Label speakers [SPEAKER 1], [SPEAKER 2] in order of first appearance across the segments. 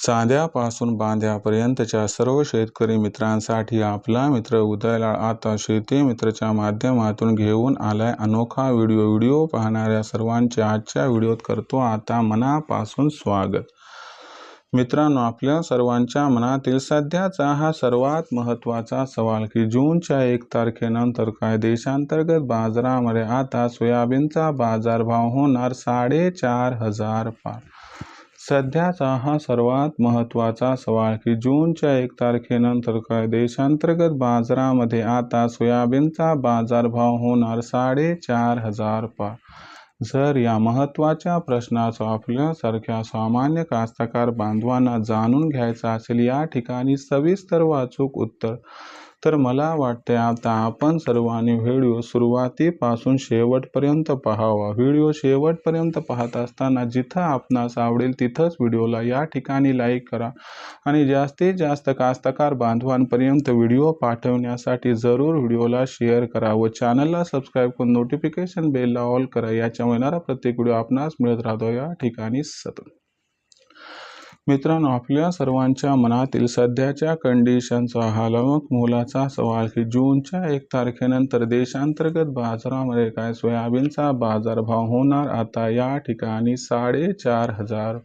[SPEAKER 1] चांद्यापासून बांध्यापर्यंतच्या सर्व शेतकरी मित्रांसाठी आपला मित्र उदयलाळ आता शेती मित्रच्या माध्यमातून घेऊन आलाय. अनोखा व्हिडिओ व्हिडिओ पाहणाऱ्या सर्वांचे आजच्या व्हिडिओत करतो आता मनापासून स्वागत. मित्रांनो आपल्या सर्वांच्या मनातील सध्याचा हा सर्वात महत्त्वाचा सवाल की जूनच्या एक तारखेनंतर काय देशांतर्गत बाजारामध्ये आता सोयाबीनचा बाजारभाव होणार साडेचार हजार पार. सध्याचा हा सर्वात महत्त्वाचा सवाल की जूनच्या एक तारखेनंतर काय देशांतर्गत बाजारामध्ये आता सोयाबीनचा बाजारभाव होणार साडेचार हजार पार जर या महत्त्वाच्या प्रश्नाचा आपल्यासारख्या सामान्य कास्तकार बांधवांना जाणून घ्यायचा असेल या ठिकाणी सविस्तर वाचूक उत्तर. तर मला वाटते आता आपण सर्वांनी व्हिडिओ सुरुवातीपासून शेवटपर्यंत पाहावा. व्हिडिओ शेवटपर्यंत पाहत असताना जिथं आपणास आवडेल तिथंच व्हिडिओला या ठिकाणी लाईक करा आणि जास्तीत जास्त कास्तकार बांधवांपर्यंत व्हिडिओ पाठवण्यासाठी जरूर व्हिडिओला शेअर करा व चॅनलला सबस्क्राईब करून नोटिफिकेशन बेलला ऑल करा. याच्यामुळे येणारा प्रत्येक व्हिडिओ आपणास मिळत राहतो. या ठिकाणी सतत मित्रांनो आपल्या सर्वांच्या मनातील सध्याच्या कंडिशनचा हा मोलाचा सवाल की जूनच्या एक तारखेनंतर देशांतर्गत बाजारामध्ये काय सोयाबीनचा बाजारभाव होणार? आता या ठिकाणी साडेचार हजार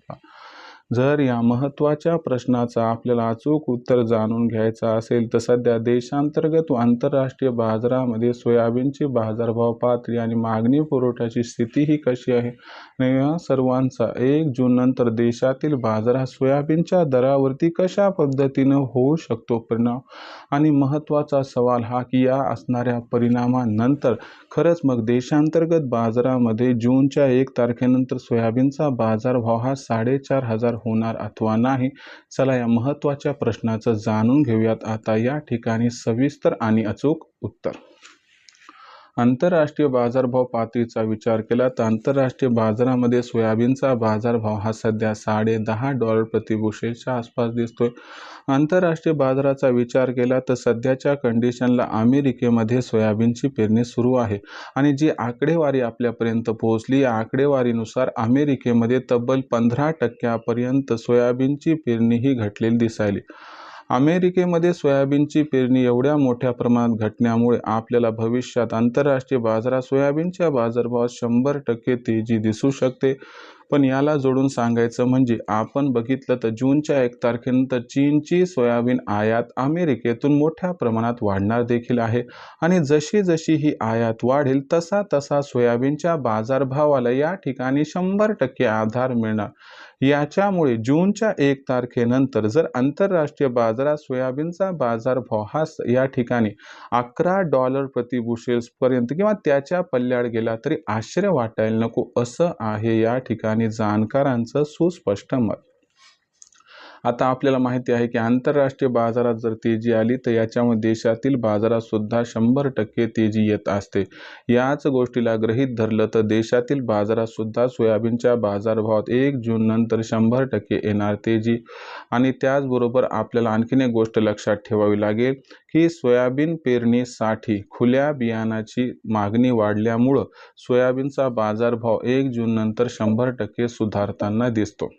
[SPEAKER 1] जर या महत्त्वाच्या प्रश्नाचा आपल्याला अचूक उत्तर जाणून घ्यायचं असेल तर सध्या देशांतर्गत व आंतरराष्ट्रीय बाजारामध्ये सोयाबीनची बाजारभाव पातळी आणि मागणी पुरवठ्याची स्थिती ही कशी आहे? या सर्वांचा एक जून नंतर देशातील बाजारात सोयाबीनच्या दरावरती कशा पद्धतीनं होऊ शकतो परिणाम? आणि महत्त्वाचा सवाल हा की या असणाऱ्या परिणामानंतर खरंच मग देशांतर्गत बाजारामध्ये जूनच्या एक तारखेनंतर सोयाबीनचा बाजारभाव हा साडेचार हजार होणार अथवा नाही चला या महत्त्वाच्या प्रश्नाचं जाणून घेऊयात. आता या ठिकाणी सविस्तर आणि अचूक उत्तर. आंतरराष्ट्रीय बाजारभाव पातळीचा विचार केला तर आंतरराष्ट्रीय बाजारामध्ये सोयाबीनचा बाजारभाव हा सध्या साडे दहा डॉलर प्रतिभूषेच्या आसपास दिसतोय. आंतरराष्ट्रीय बाजाराचा विचार केला तर सध्याच्या कंडिशनला अमेरिकेमध्ये सोयाबीनची पेरणी सुरू आहे आणि जी आकडेवारी आपल्यापर्यंत पोहोचली या आकडेवारीनुसार अमेरिकेमध्ये तब्बल पंधरा टक्क्यापर्यंत सोयाबीनची पेरणी ही घटलेली दिसायली. अमेरिकेमध्ये सोयाबीनची पेरणी एवढ्या मोठ्या प्रमाणात घटण्यामुळे आपल्याला भविष्यात आंतरराष्ट्रीय बाजारात सोयाबीनच्या बाजारभावात शंभर टक्के तेजी दिसू शकते. पण याला जोडून सांगायचं म्हणजे आपण बघितलं तर जूनच्या एक तारखेनंतर चीनची सोयाबीन आयात अमेरिकेतून मोठ्या प्रमाणात वाढणार देखील आहे. आणि जशी जशी ही आयात वाढेल तसा तसा सोयाबीनच्या बाजारभावाला या ठिकाणी शंभर टक्के आधार मिळणार. याच्यामुळे जूनच्या एक तारखेनंतर जर आंतरराष्ट्रीय बाजारात सोयाबीनचा बाजारभाव हा या ठिकाणी अकरा डॉलर प्रतिबुशेल्सपर्यंत किंवा त्याच्या पल्ल्याड गेला तरी आश्चर्य वाटायला नको असं आहे या ठिकाणी जाणकारांचं सुस्पष्ट मत. आता आपल्याला माहिती आहे की आंतरराष्ट्रीय बाजारात जर तेजी आली तर याच्यामुळे देशातील बाजारात सुद्धा शंभर टक्के तेजी येत असते. याच गोष्टीला गृहीत धरलं तर देशातील बाजारात सुद्धा सोयाबीनच्या बाजारभावात एक जून नंतर शंभर टक्के येणार तेजी. आणि त्याचबरोबर आपल्याला आणखीन एक गोष्ट लक्षात ठेवावी लागेल की सोयाबीन पेरणीसाठी खुल्या बियाणाची मागणी वाढल्यामुळं सोयाबीनचा बाजारभाव एक जून नंतर शंभर टक्के सुधारताना दिसतो.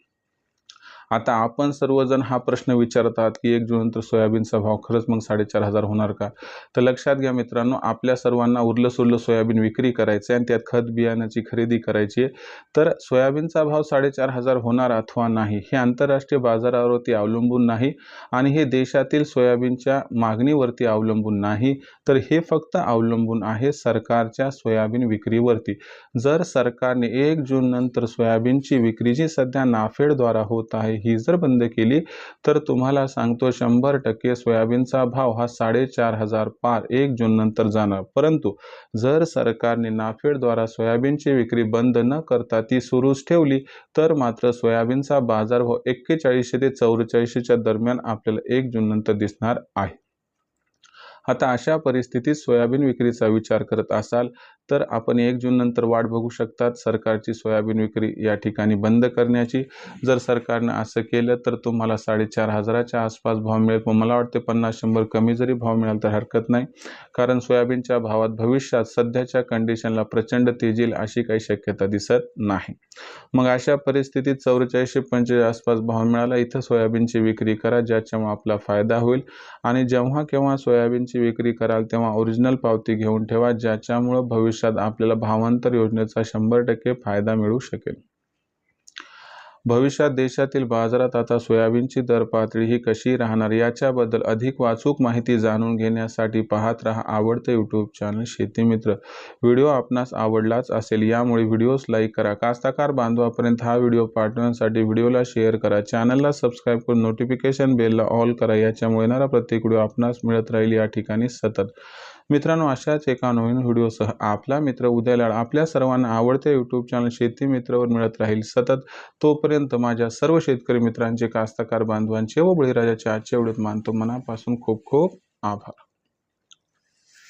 [SPEAKER 1] आता आपण सर्वजण हा प्रश्न विचारत आहात की एक जूननंतर सोयाबीनचा भाव खरंच मग साडेचार हजार होणार का? तर लक्षात घ्या मित्रांनो आपल्या सर्वांना उरलं सुरलं सोयाबीन विक्री करायचं आहे आणि त्यात खत बियाण्याची खरेदी करायची आहे. तर सोयाबीनचा भाव साडेचार हजार होणार अथवा नाही हे आंतरराष्ट्रीय बाजारावरती अवलंबून नाही आणि हे देशातील सोयाबीनच्या मागणीवरती अवलंबून नाही. तर हे फक्त अवलंबून आहे सरकारच्या सोयाबीन विक्रीवरती. जर सरकारने एक जून नंतर सोयाबीनची विक्री जी सध्या नाफेडद्वारा होत आहे ही जर बंद केली तर तुम्हाला सांगतो शंभर टक्के सोयाबीनचा भाव हा साडेचार हजार पार एक जून नंतर जाणार. परंतु जर सरकारने नाफेडद्वारा सोयाबीनची विक्री बंद न करता ती सुरूच ठेवली तर मात्र सोयाबीनचा बाजारभाव एक्केचाळीसशे ते चौवेचाळीसशेच्या दरम्यान आपल्याला एक जून नंतर दिसणार आहे. आता अशा परिस्थितीत सोयाबीन विक्रीचा विचार करत असाल तर आपण एक जून नंतर वाट बघू शकतात. सरकारची सोयाबीन विक्री या ठिकाणी बंद करण्याची. जर सरकारनं असं केलं तर तुम्हाला साडेचार हजाराच्या आसपास भाव मिळेल. पण मला वाटते पन्नास शंभर कमी जरी भाव मिळाला तर हरकत नाही. कारण सोयाबीनच्या भावात भविष्यात सध्याच्या कंडिशनला प्रचंड तेजील येईल अशी काही शक्यता दिसत नाही. मग अशा परिस्थितीत चौवेचाळीसशे पंचेचाळीस आसपास भाव मिळाला. इथं सोयाबीनची विक्री करा ज्याच्यामुळे आपला फायदा होईल. आणि जेव्हा केव्हा सोयाबीनची विक्री कराल तेव्हा ओरिजिनल पावती घेऊन ठेवा ज्याच्यामुळं भविष्यात आपल्याला भावांतर योजनेचा शंभर टक्के फायदा मिळू शकेल. भविष्यात देशातील बाजारात आता सोयाबीनची दर पातळी ही कशी राहणार याच्याबद्दल अधिक वाचूक माहिती जाणून घेण्यासाठी पाहत राहा आवडते यूट्यूब चॅनल शेतीमित्र व्हिडिओ आपणास आवडलाच असेल यामुळे व्हिडिओज लाईक करा. कास्ताकार बांधवापर्यंत हा व्हिडिओ पाठवण्यासाठी व्हिडिओला शेअर करा. चॅनलला सबस्क्राईब करून नोटिफिकेशन बेलला ऑल करा. याच्यामुळे येणारा प्रत्येक व्हिडिओ आपणास मिळत राहील या ठिकाणी सतत. मित्रांनो अशाच एका नवीन व्हिडिओसह आपला मित्र उदयलाड आपल्या सर्वांना आवडत्या यूट्यूब चॅनल शेती मित्रवर मिळत राहील. सतत तोपर्यंत माझ्या सर्व शेतकरी मित्रांचे कास्तकार बांधवांचे व बळीराजाचे आजच्या एवढेच मानतो. मनापासून खूप खूप आभार.